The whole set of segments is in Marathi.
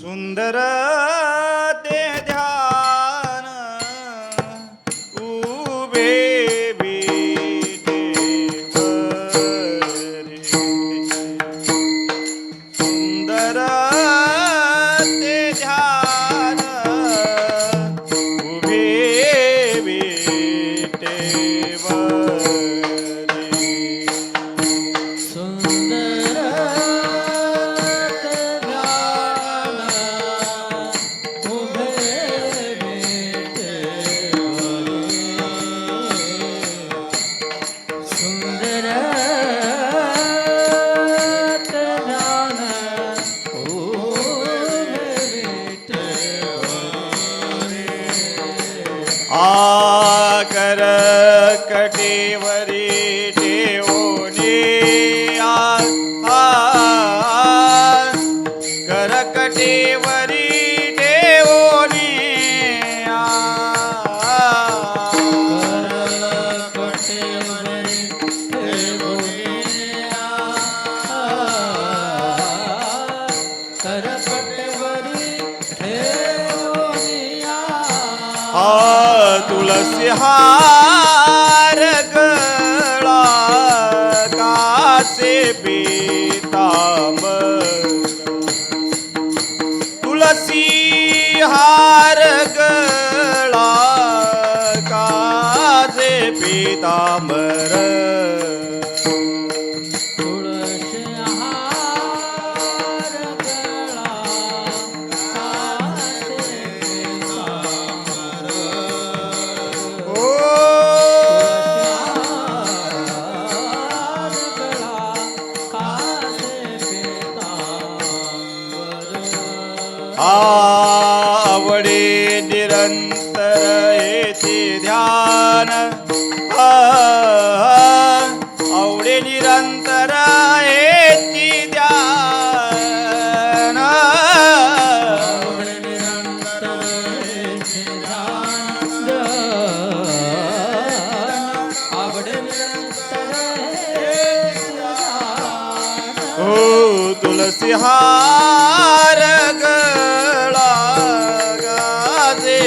ಸುಂದರ हा हार गळा कासे पीतांबर. तुलसी हार गळा कासे पीतांबर. आवडे निरंतर येथे ध्यान. आवडे निरंतर येथे ध्यान. हो तुलसी हा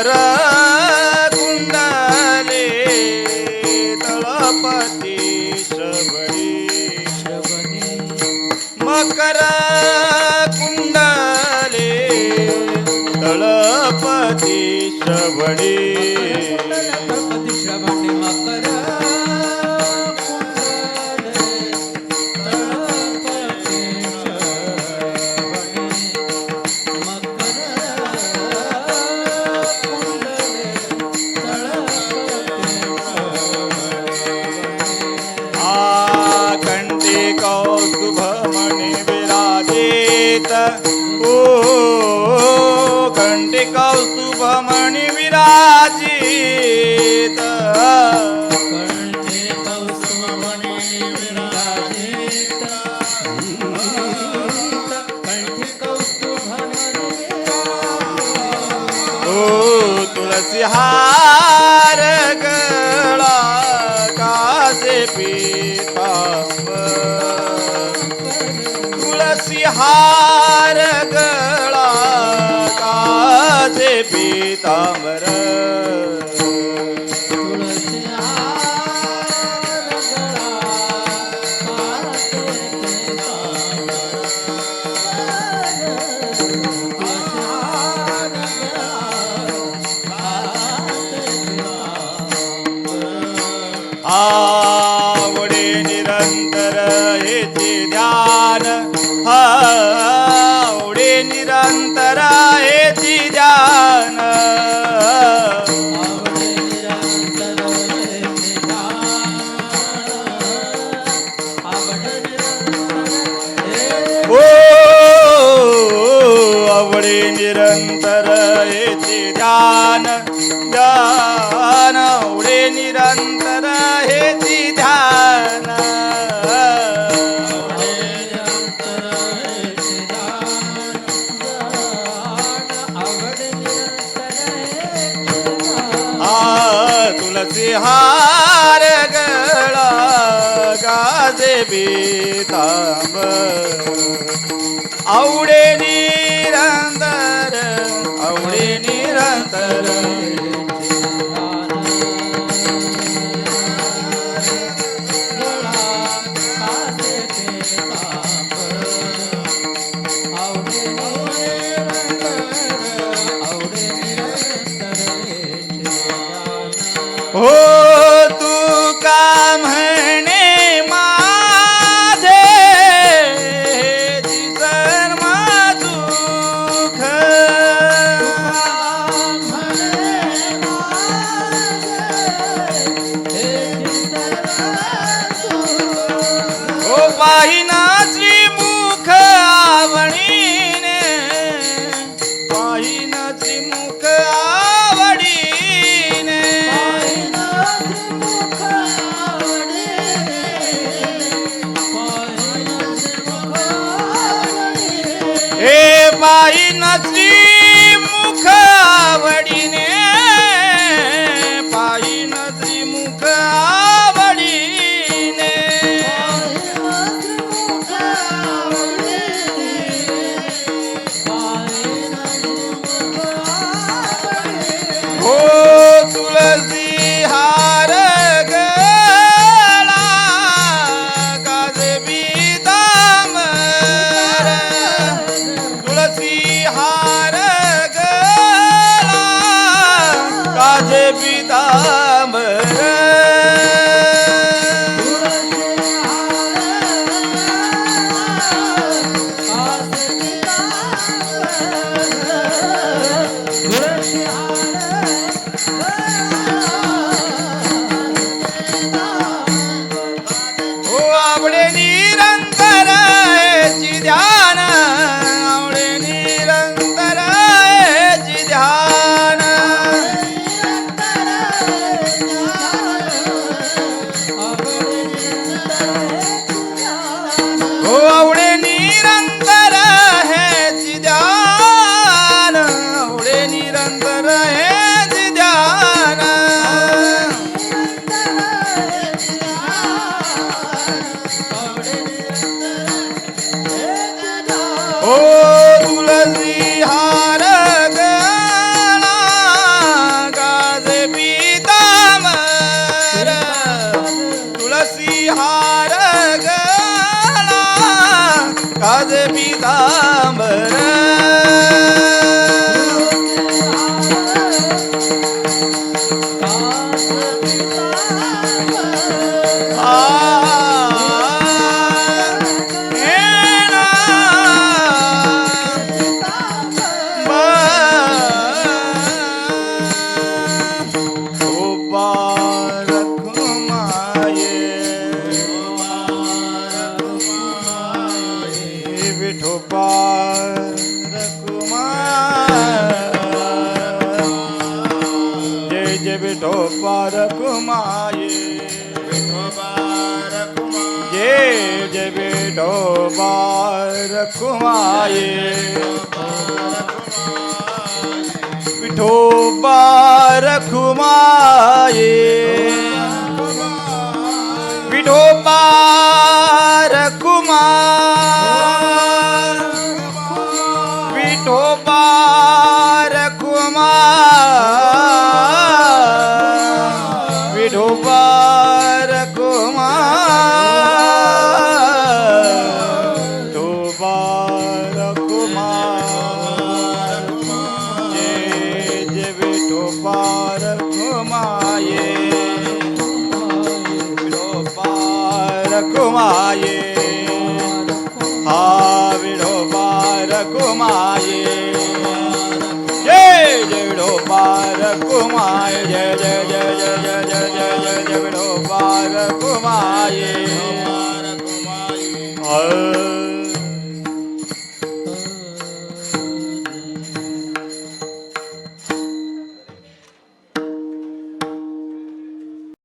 मकर कुंडले तळपती शबरी. मकर कुंडले तळपती श्रवणी तुळसी हार गळा काचे पीतांबर उडे निरंतर आहे ती जान. हो, आवडे निरंतर येते दान दान आवडे निरंतर विहार गळा गाजे बी थांब आवडेनी आज मी रखुमाये जय जय विठोबा रखुमाये विठोबा रखुमाये विठोबा माये जय जड़ो